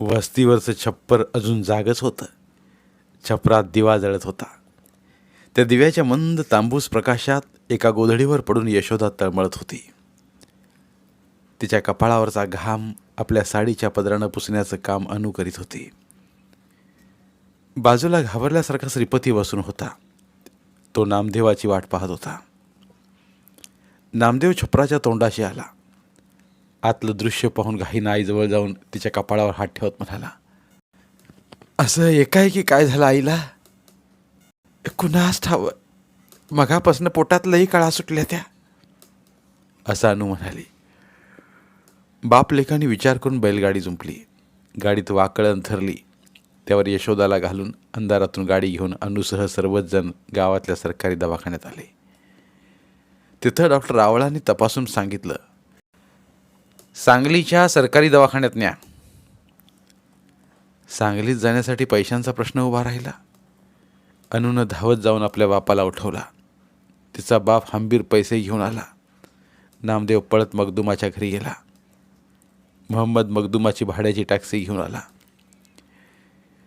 वस्तीवरचं छप्पर अजून जागच होतं. छपरात दिवा जळत होता. त्या दिव्याच्या मंद तांबूस प्रकाशात एका गोधडीवर पडून यशोदा तळमळत होती. तिच्या कपाळावरचा घाम आपल्या साडीच्या पदरानं पुसण्याचं काम अनु करीत होती. बाजूला घाबरल्यासारखा श्रीपती बसून होता. तो नामदेवाची वाट पाहत होता. नामदेव छपराच्या तोंडाशी आला. आतलं दृश्य पाहून घाईनं आईजवळ जाऊन तिच्या कपाळावर हात ठेवत म्हणाला असं एकाएकी काय झालं आईला? कुणास ठाव मगापासनं पोटातलंही काळा कळा सुटल्या त्या. असं अनु म्हणाली. बाप लेखाने विचार करून बैलगाडी जुंपली. गाडीत वाकळण थरली त्यावर यशोदाला घालून अंधारातून गाडी घेऊन अनुसह सर्वच जण गावातल्या सरकारी दवाखान्यात आले. तिथं डॉक्टर रावळांनी तपासून सांगितलं सांगलीच्या सरकारी दवाखान्यात न्या. सांगलीत जाण्यासाठी पैशांचा प्रश्न उभा राहिला. अनुनं धावत जाऊन आपल्या बापाला उठवला. तिचा बाप हंबीर पैसे घेऊन आला. नामदेव पळत मगदुमाच्या घरी गेला. मोहम्मद मगदुमाची भाड्याची टॅक्सी घेऊन आला.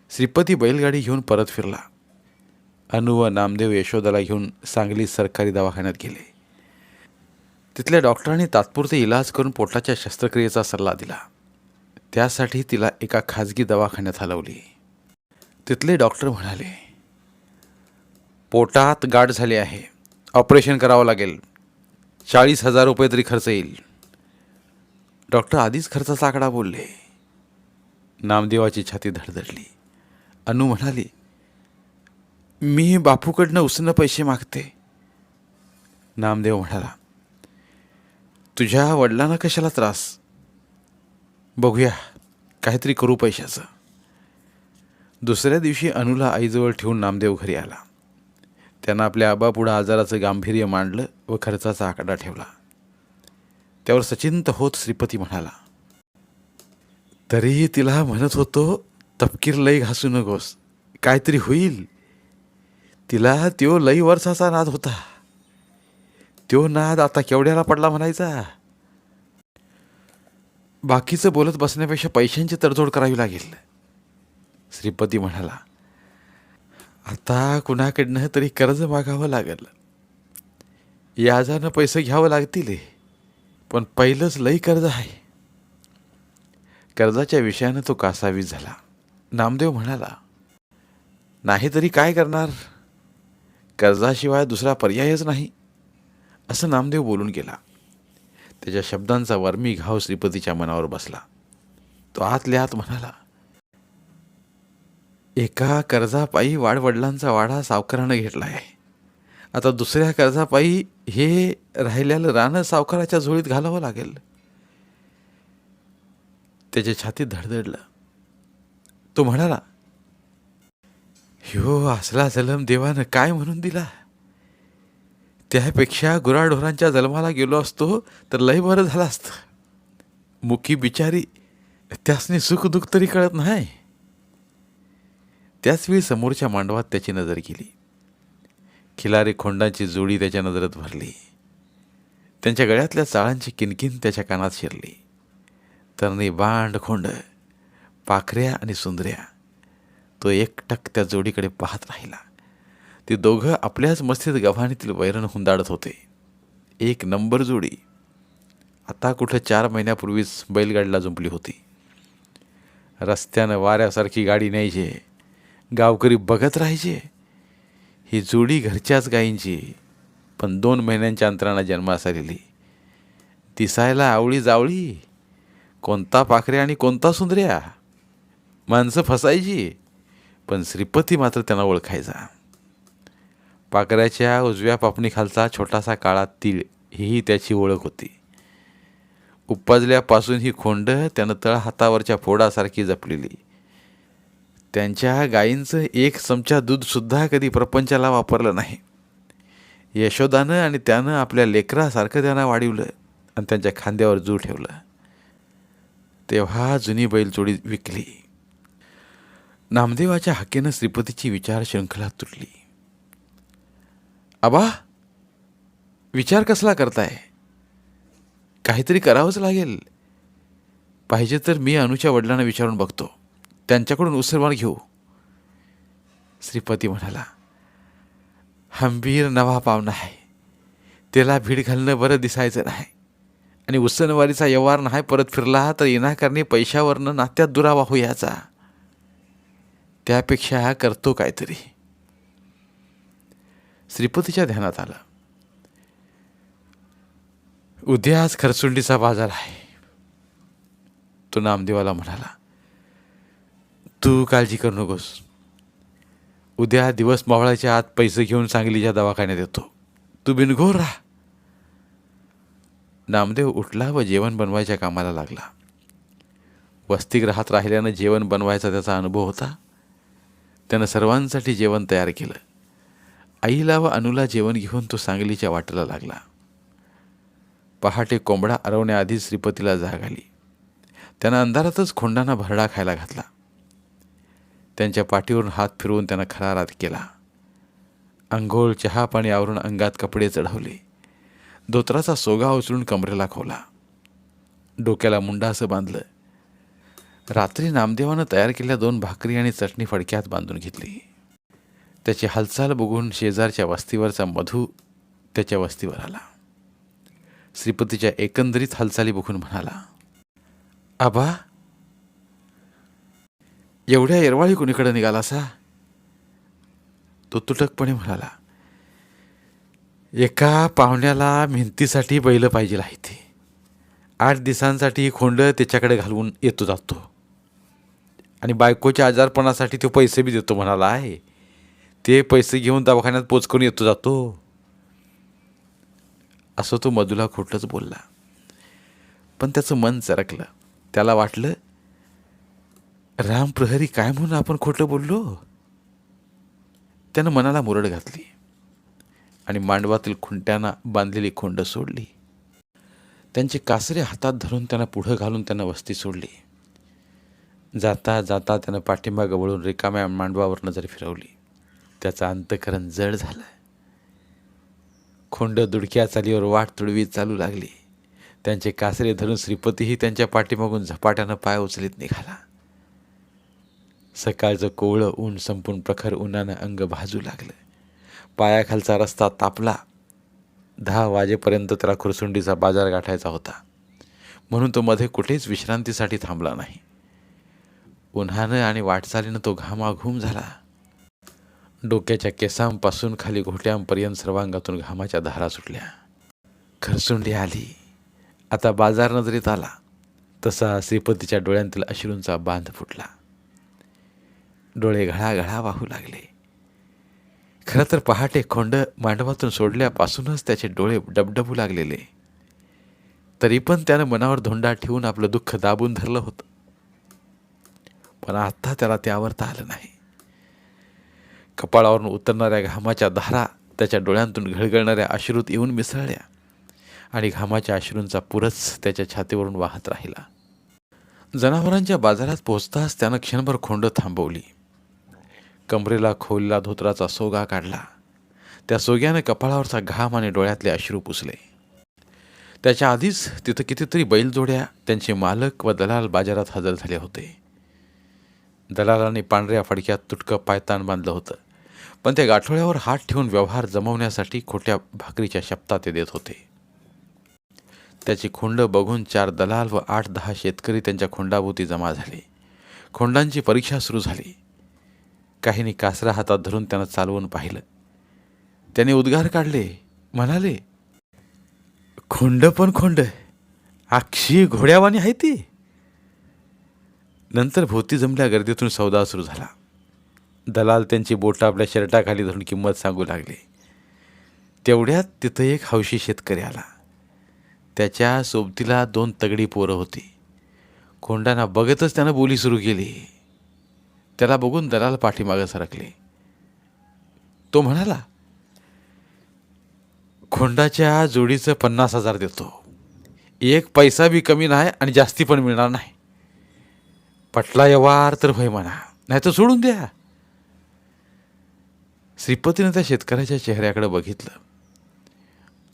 श्रीपती बैलगाडी घेऊन परत फिरला. अनु व नामदेव यशोदाला घेऊन सांगली सरकारी दवाखान्यात गेले. तिथल्या डॉक्टरांनी तात्पुरते इलाज करून पोटाच्या शस्त्रक्रियेचा सल्ला दिला. त्यासाठी तिला एका खाजगी दवाखान्यात हलवली. तिथले डॉक्टर म्हणाले पोटात गाठ झाली आहे. ऑपरेशन करावं लागेल. चाळीस हजार रुपये तरी खर्च येईल. डॉक्टर आधीच खर्चाचा आकडा बोलले. नामदेवाची छाती धडधडली. अनु म्हणाली मी बापूकडनं उसनं पैसे मागते. नामदेव म्हणाला तुझ्या वडिलांना कशाला त्रास? बघूया. काहीतरी करू पैशाचं. दुसऱ्या दिवशी अनुला आईजवळ ठेवून नामदेव घरी आला. त्यानं आपल्या आबापुढं आजाराचं गांभीर्य मांडलं व खर्चाचा आकडा ठेवला. त्यावर सचिंत होत श्रीपती म्हणाला तरीही तिला म्हणत होतो तपकीर लई घासू नकोस. काहीतरी होईल. तिला त्यो लई वर्षाचा नाद होता. त्यो नाद आता केवढ्याला पडला म्हणायचा? बाकीचं बोलत बसण्यापेक्षा पैशांची तडजोड करावी लागेल. श्रीपती म्हणाला आता कुणाकडनं तरी कर्ज मागावं लागेल. याजानं पैसे घ्यावं लागतील पण पहिलंच लई कर्ज आहे. कर्जाच्या विषयानं तो कासावीस झाला. नामदेव म्हणाला नाही तरी काय करणार? कर्जाशिवाय दुसरा पर्यायच नाही. असं नामदेव बोलून गेला. त्याच्या शब्दांचा वर्मी घाव श्रीपतीच्या मनावर बसला. तो आतल्या आत म्हणाला एका कर्जापायी वाडवडिलांचा वाडा सावकारानं घेतला आहे आता दुसऱ्या कर्जापायी हे राहिलेलं रानं सावकाराच्या झोळीत घालावं लागेल. त्याच्या छातीत धडधडलं. तो म्हणाला ह्यो असला जलम देवानं काय म्हणून दिला? त्यापेक्षा गुराढोरांच्या जन्माला गेलो असतो तर लय बरं झालं असतं. मुखी बिचारी त्यासनी सुखदुःख तरी कळत नाही. त्याचवेळी समोरच्या मांडवात त्याची नजर गेली. खिलारी खोंडांची जोडी त्याच्या नजरेत भरली. त्यांच्या गळ्यातल्या चाळांची किनकिन त्याच्या कानात शिरली. तरणी बांड खोंड पाखऱ्या आणि सुंदऱ्या तो एकटक त्या जोडीकडे पाहत राहिला. ते दोघं आपल्याच मस्तीत गव्हाणीतील वैरण हुंदाडत होते. एक नंबर जोडी. आता कुठं चार महिन्यापूर्वीच बैलगाडीला जुंपली होती. रस्त्यानं वाऱ्यासारखी गाडी न्यायचे. गावकरी बघत राहायचे. ही जोडी घरच्याच गायींची. पण दोन महिन्यांच्या अंतरानं जन्मास आलेली. दिसायला आवळी जावळी कोणता पाखऱ्या आणि कोणता सुंदऱ्या? माणसं फसायची. पण श्रीपती मात्र त्यांना ओळखायचा. पाकऱ्याच्या उजव्या पापणीखालचा छोटासा काळा तीळ हीही त्याची ओळख होती. उपजल्यापासून ही खोंड त्यानं तळ हातावरच्या फोडासारखी जपलेली. त्यांच्या गायींचं एक चमचा दूधसुद्धा कधी प्रपंचाला वापरलं नाही. यशोदानं आणि त्यानं आपल्या लेकरासारखं त्यांना वाढवलं आणि त्यांच्या खांद्यावर जू ठेवलं. तेव्हा जुनी बैलचोडी विकली. नामदेवाच्या हाकेनं श्रीपतीची विचार शृंखला तुटली. आबा विचार कसला करताय? काहीतरी करावंच लागेल. पाहिजे तर मी अनुच्या वडिलांना विचारून बघतो. त्यांच्याकडून उसरवार घेऊ. श्रीपती म्हणाला हंबीर नवा पाहुणा आहे. त्याला भीड घालणं बरं दिसायचं नाही. आणि उसनवारीचा व्यवहार नाही परत फिरला तर येणाकारणे पैशावरनं नात्यात दुरावा होयाचा त्यापेक्षा हा करतो काहीतरी. श्रीपतीच्या ध्यानात आलं. उद्या आज खरसुंडीचा बाजार आहे. तो नामदेवाला म्हणाला तू काळजी करू नकोस. उद्या दिवस मावळाच्या आत पैसे घेऊन सांगलीच्या दवाखान्यात येतो. तू बिनघोर राहा. नामदेव उठला व जेवण बनवायच्या कामाला लागला. वसतिगृहात राहिल्यानं जेवण बनवायचा त्याचा अनुभव होता. त्यानं सर्वांसाठी जेवण तयार केलं. आईला व अनुला जेवण घेऊन तो सांगलीच्या वाटेला लागला. पहाटे कोंबडा अरवण्याआधी श्रीपतीला जाग आली. त्यानं अंधारातच खोंडांना भरडा खायला घातला. त्यांच्या पाठीवरून हात फिरवून त्यानं खरारात केला. अंघोळ चहा पाणी आवरून अंगात कपडे चढवले. धोत्राचा सोगा उचलून कमरेला खोला डोक्याला मुंडा असं बांधलं. रात्री नामदेवानं तयार केलेल्या दोन भाकरी आणि चटणी फडक्यात बांधून घेतली. त्याची हालचाल बघून शेजारच्या वस्तीवरचा मधू त्याच्या वस्तीवर आला. श्रीपतीच्या एकंदरीत हालचाली बघून म्हणाला आबा एवढ्या येरवाळी कुणीकडे निघाला सा तो तुटकपणे म्हणाला एका पाहुण्याला मेहनतीसाठी बैल पाहिजे आहे ते. आठ दिवसांसाठी खोंड त्याच्याकडे घालवून येतो जातो. आणि बायकोच्या आजारपणासाठी तो पैसे बी देतो म्हणाला आहे. ते पैसे घेऊन दवाखान्यात पोचकून येतो जातो. असं तो मधुला खोटंच बोलला. पण त्याचं मन चरकलं. त्याला वाटलं राम प्रहरी काय म्हणून आपण खोटं बोललो? त्यानं मनाला मुरड घातली आणि मांडवातील खुंट्यांना बांधलेली खोंड सोडली. त्यांचे कासरे हातात धरून त्यांना पुढं घालून त्यांना वस्ती सोडली. जाता जाता त्यानं पाठिंबा गवळून रिकाम्या मांडवावर नजर फिरवली. त्याचं अंतकरण जड झालं खोंड दुडक्या चालीवर वाट तुडवी चालू लागली. त्यांचे कासरे धरून श्रीपतीही त्यांच्या पाठीमागून झपाट्यानं पाय उचलीत निघाला. सकाळचं कोवळं ऊन संपून प्रखर उन्हानं अंग भाजू लागलं. पायाखालचा रस्ता तापला. दहा वाजेपर्यंत त्याला खुरसुंडीचा बाजार गाठायचा होता. म्हणून तो मध्ये कुठेच विश्रांतीसाठी थांबला नाही. उन्हानं आणि वाटचालीनं तो घामाघूम झाला. डोक्याच्या केसांपासून खाली घोट्यांपर्यंत सर्वांगातून घामाच्या धारा सुटल्या. खरसुंडी आली. आता बाजार नजरेत आला. तसा श्रीपतीच्या डोळ्यांतील अश्रूंचा बांध फुटला. डोळे घळाघळा वाहू लागले. खरं तर पहाटे खोंड मांडवातून सोडल्यापासूनच त्याचे डोळे डबडबू लागलेले. तरी पण त्यानं मनावर धोंडा ठेवून आपलं दुःख दाबून धरलं होतं. पण आत्ता त्याला ते आवरता आलं नाही. कपाळावरून उतरणाऱ्या घामाच्या धारा त्याच्या डोळ्यांतून घळघळणाऱ्या अश्रूत येऊन मिसळल्या. आणि घामाच्या अश्रूंचा पुरच त्याच्या छातीवरून वाहत राहिला. जनावरांच्या बाजारात पोहोचताच त्यानं क्षणभर खोंड थांबवली. कमरेला खोलला धोत्राचा सोगा काढला. त्या सोग्यानं कपाळावरचा घाम आणि डोळ्यातले अश्रू पुसले. त्याच्या आधीच तिथं कितीतरी बैलजोड्या त्यांचे मालक व दलाल बाजारात हजर झाले होते. दलालाने पांढऱ्या फडक्यात तुटकं पायतान बांधलं होतं. पण त्या गाठोळ्यावर हात ठेवून व्यवहार जमवण्यासाठी खोट्या भाकरीच्या शब्दात ते देत होते. त्याची खोंड बघून चार दलाल व आठ दहा शेतकरी त्यांच्या खोंडाभोवती जमा झाले. खोंडांची परीक्षा सुरू झाली. काहींनी कासरा हातात धरून त्यांना चालवून पाहिलं. त्याने उद्गार काढले. म्हणाले खोंड पण खोंड. अक्षी घोड्यावानी आहे ती. नंतर भोवती जमल्या गर्दीतून सौदा सुरू झाला. दलाल त्यांची बोटं आपल्या शर्टाखाली धरून किंमत सांगू लागले. तेवढ्यात तिथं एक हौशी शेतकरी आला. त्याच्या सोबतीला दोन तगडी पोरं होती. खोंडाना बघतच त्यानं बोली सुरू केली. त्याला बघून दलाल पाठीमागं सरकले. तो म्हणाला खोंडाच्या जोडीचं पन्नास हजार देतो. एक पैसा बी कमी नाही आणि जास्ती पण मिळणार नाही. पटला व्यवहार तर होय म्हणा. नाही तर सोडून द्या. श्रीपतीनं त्या शेतकऱ्याच्या चेहऱ्याकडे बघितलं.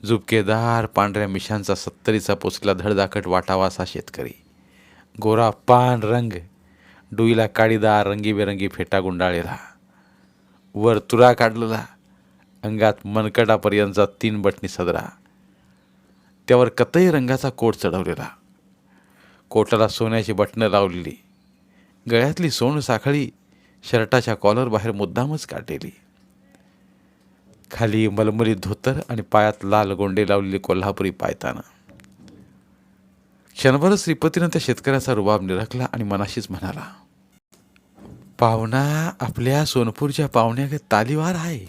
झुपकेदार पांढऱ्या मिशांचा सत्तरीचा पोचला धडधाकट वाटावा असा शेतकरी. गोरा पान रंग डुईला काळीदार रंगीबेरंगी फेटा गुंडाळेला वर तुरा काढलेला अंगात मनकटापर्यंतचा तीन बटणी सदरा. त्यावर कतई रंगाचा कोट चढवलेला. कोटाला सोन्याची बटणं लावलेली. गळ्यातली सोन साखळी शर्टाच्या कॉलर बाहेर मुद्दामच काढलेली. खाली मलमली धोतर आणि पायात लाल गोंडे लावलेली कोल्हापुरी पायताना. क्षणभर श्रीपतीनं त्या शेतकऱ्याचा रुबाब निरखला आणि मनाशीच म्हणाला पाहुणा आपल्या सोनपूरच्या पाहुण्याकडे तालीवार आहे.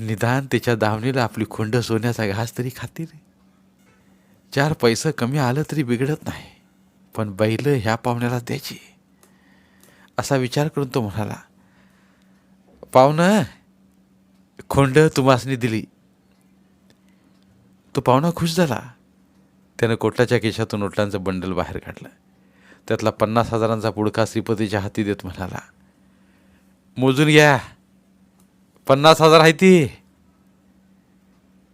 निदान त्याच्या दावणीला आपली खुंड सोन्याचा घास तरी खातील. चार पैसे कमी आलं तरी बिघडत नाही पण बैल ह्या पाहुण्याला द्यायची. असा विचार करून तो म्हणाला पाहुणं खोंड तुम्हासनी दिली. तो पाहुणा खुश झाला. त्यानं कोटाच्या केशातून नोटांचं बंडल बाहेर काढलं. त्यातला पन्नास हजारांचा पुडका श्रीपतीच्या हाती देत म्हणाला मोजून घ्या. पन्नास हजार आहे ती.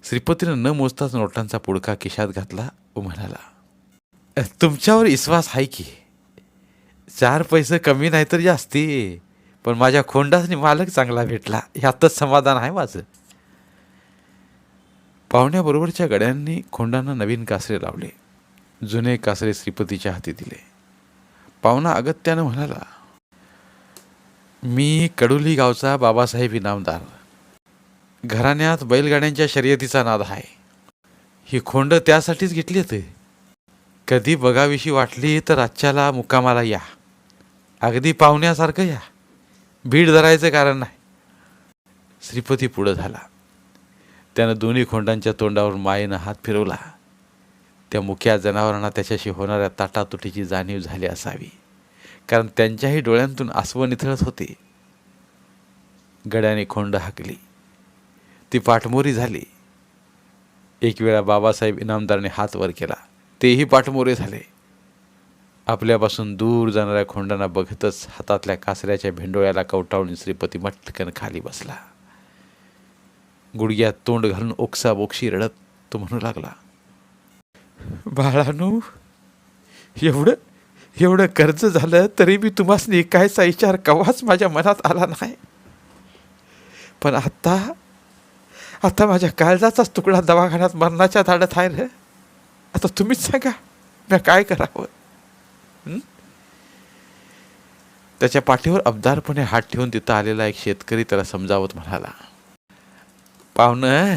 श्रीपतीनं न मोजताच नोटांचा पुडका केशात घातला व म्हणाला तुमच्यावर विश्वास आहे की चार पैसे कमी नाही तर जास्ती. पण माझ्या खोंडासनी मालक चांगला भेटला. ह्यातच समाधान आहे माझं. पाहुण्याबरोबरच्या गड्यांनी खोंडांना नवीन कासरे लावले. जुने कासरे श्रीपतीच्या हाती दिले. पाहुणा अगत्यानं म्हणाला मी कडुली गावचा बाबासाहेब इनामदार. घराण्यात बैलगाड्यांच्या शर्यतीचा नाद आहे. ही खोंड त्यासाठीच घेतली होती. कधी बघाविषयी वाटली तर आजच्याला मुक्कामाला या. अगदी पाहुण्यासारखं या. भीड धरायचं कारण नाही. श्रीपती पुढं झाला. त्यानं दोन्ही खोंडांच्या तोंडावर मायेनं हात फिरवला. त्या मुख्या जनावरांना त्याच्याशी होणाऱ्या ताटातुटीची जाणीव झाली असावी. कारण त्यांच्याही डोळ्यांतून आसवं निथळत होते. गड्याने खोंड हाकली. ती पाठमोरी झाली. एक वेळा बाबासाहेब इनामदारने हात वर केला. तेही पाठमोरे झाले. आपल्यापासून दूर जाणाऱ्या खोंडांना बघतच हातातल्या कासऱ्याच्या भेंडोळ्याला कवटाळून श्रीपती मटकन खाली बसला. गुडघ्यात तोंड घालून ओक्साबोक्षी रडत तो म्हणू लागला बाळानू एवढं एवढं कर्ज झालं तरी मी तुम्हाला ऐकायचा विचार कवाच माझ्या मनात आला नाही. पण आत्ता आता माझ्या काळजाचाच तुकडा दवाखान्यात मरणाच्या धाडत आहे रे आता तुम्हीच सांगा मी काय करावं हं? त्याच्या पाठीवर अबदारपणे हात ठेवून तिथं आलेला एक शेतकरी त्याला समजावत म्हणाला पाहुणं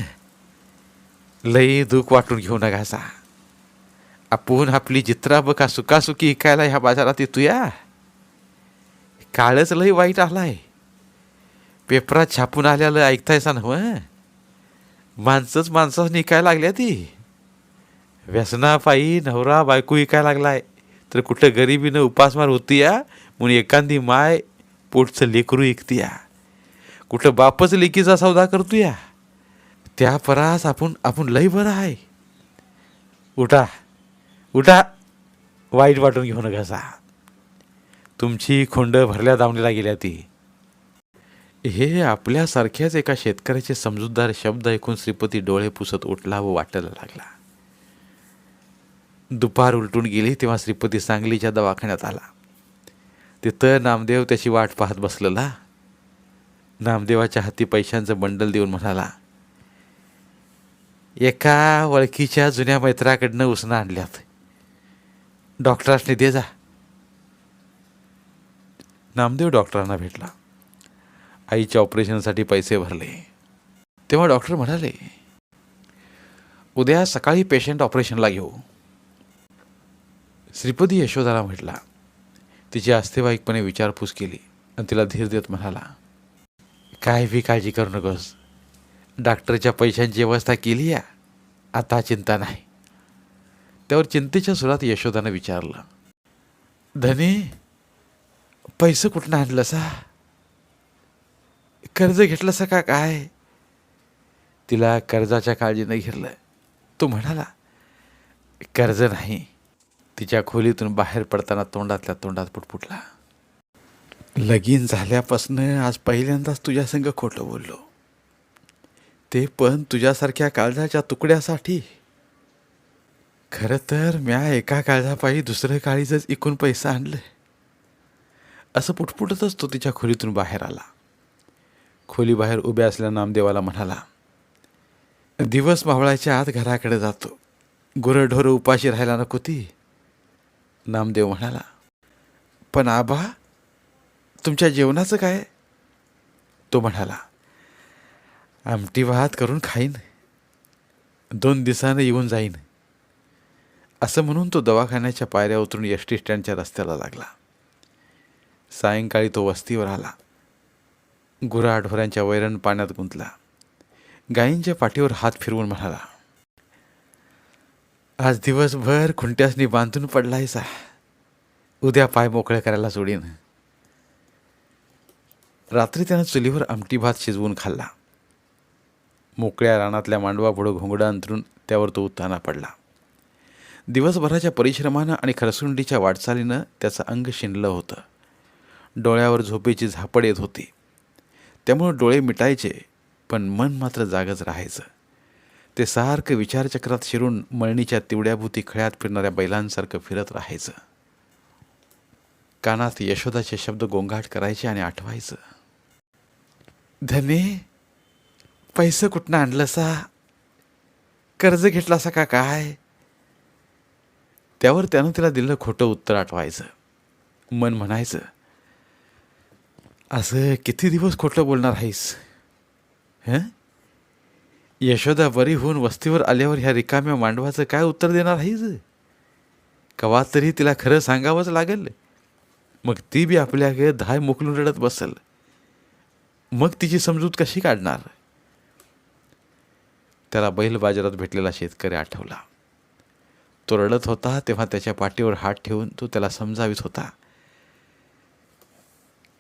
लई दुःख वाटून घेऊ नका आपण आपली जित्रा बघा सुखासुखी इकायला ह्या बाजारात येतूया. काळच लई वाईट आलाय. पेपरात छापून आल्याला ऐकतायसा नव माणसंच माणसं निकाय लागल्या ती. व्यसनापायी नवरा बायको इकाय लागलाय. तर कुठं गरिबीनं उपासमार होती या म्हणून एखादी माय पोटचं लेकरू ऐकती या कुठं बापच लेकीचा सौदा करतो या त्या परास आपण आपण लई बरं आहे. उठा उठा. वाईट वाटून घेऊ नका सा. तुमची खोंड भरल्या दावणीला गेल्या ती. हे आपल्यासारख्याच एका शेतकऱ्याचे समजूतदार शब्द ऐकून श्रीपती डोळे पुसत उठला व वाटायला लागला. दुपार उलटून गेली तेव्हा श्रीपती सांगलीच्या दवाखान्यात आला. तिथं नामदेव त्याची वाट पाहत बसलेला. नामदेवाच्या हाती पैशांचं बंडल देऊन म्हणाला एका वळखीच्या जुन्या मैत्राकडनं उसणं आणल्यात. डॉक्टरांनी दे जा. नामदेव डॉक्टरांना भेटला. आईच्या ऑपरेशनसाठी पैसे भरले. तेव्हा डॉक्टर म्हणाले उद्या सकाळी पेशंट ऑपरेशनला घेऊ. श्रीपदी यशोदाला म्हटला तिची अस्तेवाईकपणे विचारपूस केली आणि तिला धीर देत म्हणाला काय बी काळजी करू नकोस. डॉक्टरच्या पैशांची व्यवस्था केली या आता चिंता नाही. त्यावर चिंतेच्या सुरात यशोदानं विचारलं धनी पैसे कुठनं आणलं सा कर्ज घेतलंस का काय? तिला कर्जाच्या काळजीनं घेरलं. तो म्हणाला कर्ज नाही. तिच्या खोलीतून बाहेर पडताना तोंडातल्या तोंडात पुटपुटला. लगीन झाल्यापासनं आज पहिल्यांदाच तुझ्या संग खोटं बोललो. ते पण तुझ्यासारख्या काळजाच्या तुकड्यासाठी. खरं तर म्या एका काळजापायी दुसरं काळीजच इकून पैसा आणलं. असं पुटपुटतच तो तिच्या खोलीतून बाहेर आला. खोलीबाहेर उभ्या असल्या नामदेवाला म्हणाला दिवस मावळाच्या आत घराकडे जातो. गुरंढोरं उपाशी राहायला नको ती. नामदेव म्हणाला पण आबा तुमच्या जेवणाचं काय? तो म्हणाला आमटी भात करून खाईन. दोन दिवसानं येऊन जाईन. असं म्हणून तो दवाखान्याच्या पायऱ्या उतरून एस टी स्टँडच्या रस्त्याला लागला. सायंकाळी तो वस्तीवर आला. गुराढोऱ्यांच्या वैरण पाण्यात गुंतला. गायींच्या पाठीवर हात फिरवून म्हणाला आज दिवसभर खुंट्यासनी बांधून पडलायसा उद्या पाय मोकळे करायला सोडीन. रात्री त्यानं चुलीवर आमटी भात शिजवून खाल्ला. मोकळ्या रानातल्या मांडवापुढं घोंगडा अंतरून त्यावर तो उत्ताना पडला. दिवसभराच्या परिश्रमानं आणि खरसुंडीच्या वाटचालीनं त्याचं अंग शिनलं होतं. डोळ्यावर झोपेची झापड येत होती. त्यामुळं डोळे मिटायचे पण मन मात्र जागच राहायचं. ते सारखं विचारचक्रात शिरून मळणीच्या तिवड्याभूती खळ्यात फिरणाऱ्या बैलांसारखं फिरत राहायचं. कानात यशोदाचे शब्द गोंगाट करायचे आणि आठवायचं. धने पैसे कुठनं आणलं सा कर्ज घेतलासा का काय? त्यावर त्यानं तिला दिलं खोटं उत्तर आठवायचं. मन म्हणायचं असं किती दिवस खोटं बोलणार आहेस? हं? यशोदा बरी होऊन वस्तीवर आल्यावर ह्या रिकाम्या मांडवाचं काय उत्तर देणार आहेच कवा तरी तिला खरं सांगावंच लागेल. मग ती बी आपल्याकडे धाय मोकलून रडत बसल. मग तिची समजूत कशी काढणार? त्याला बैल बाजारात भेटलेला शेतकरी आठवला. तो रडत होता तेव्हा त्याच्या पाठीवर हात ठेवून तो त्याला समजावीत होता.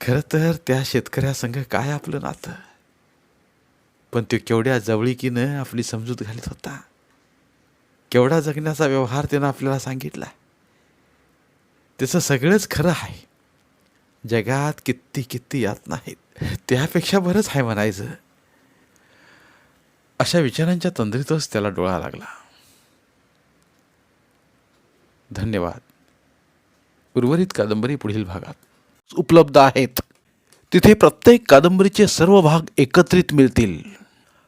खरं तर त्या शेतकऱ्यासंग काय आपलं नातं? पण तो केवढ्या जवळिकीनं आपली समजूत घालत होता. केवढा जगण्याचा व्यवहार त्यानं आपल्याला सांगितला. त्याचं सगळंच खरं आहे. जगात किती किती यातना आहेत त्यापेक्षा बरंच आहे म्हणायचं. अशा विचारांच्या तंद्रीतच त्याला डोळा लागला. धन्यवाद. उर्वरित कादंबरी पुढील भागात उपलब्ध आहेत. तिथे प्रत्येक कादंबरीचे सर्व भाग एकत्रित मिळतील.